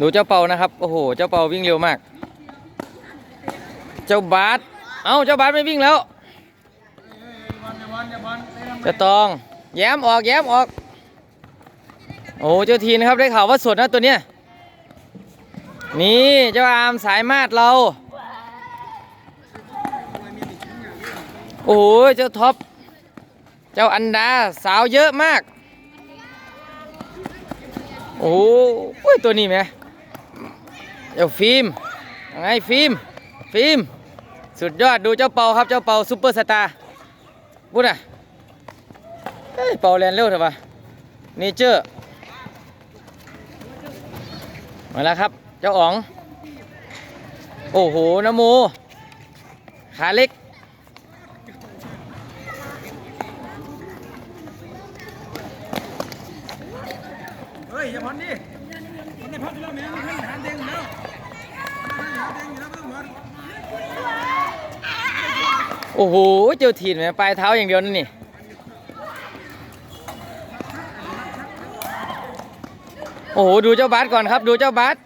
ดูเจ้าเปานะครับ โอ้โห เจ้าเปาวิ่งเร็วมาก เจ้าบาสเอ้า เจ้าบาสไม่วิ่งแล้วเจ้าตอง แย้มออก แย้มออก โอ้เจ้าทีนะครับ ได้ข่าวว่าสดนะตัวเนี้ย นี่เจ้าอามสายมาดเรา โอ้โหเจ้าท็อป เจ้าอันดาสาวเยอะมาก โอ้โหตัวนี้ไหม เจ้าฟิล์มยังไงฟิล์มฟิล์มสุดยอดดูเจ้าเปาครับเจ้าเปาซุปเปอร์สตาร์พูดอะเฮ้ยเปาแลนเร็วเถอะวะเนเจอร์มาแล้วครับ เจ้าอ๋อง โอ้โหนโมขาเล็กเฮ้ยอย่าพันดิมันได้พักแล้วแม่มันให้หาเด้งแล้วมันเด้งอยู่แล้วไม่ต้องพัน โอ้โห เจ้าถีนแม่ปลายเท้าอย่างเดียวนั่นนี่โอ้โห ดูเจ้าบาสก่อนครับ ดูเจ้าบาส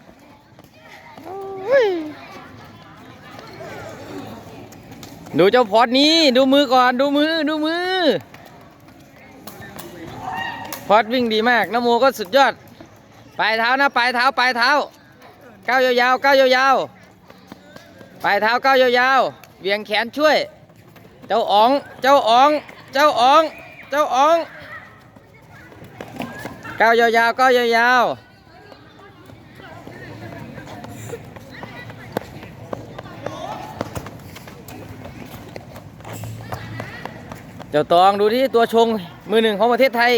ดูเจ้าพอดนี้ดูมือก่อนดูมือดูมือ พอดวิ่งดีมากนโมก็สุดยอด ปลายเท้านะ ปลายเท้า ปลายเท้าก้าวยาวๆก้าวยาวๆ ปลายเท้าก้าวยาวๆเบี่ยงแขนช่วย เจ้าอ๋อง เจ้าอ๋อง เจ้าอ๋อง เจ้าอ๋องก้าวยาวๆก้าวยาวๆเจ้าตองดูที่ตัวชงมือหนึ่งของประเทศไทย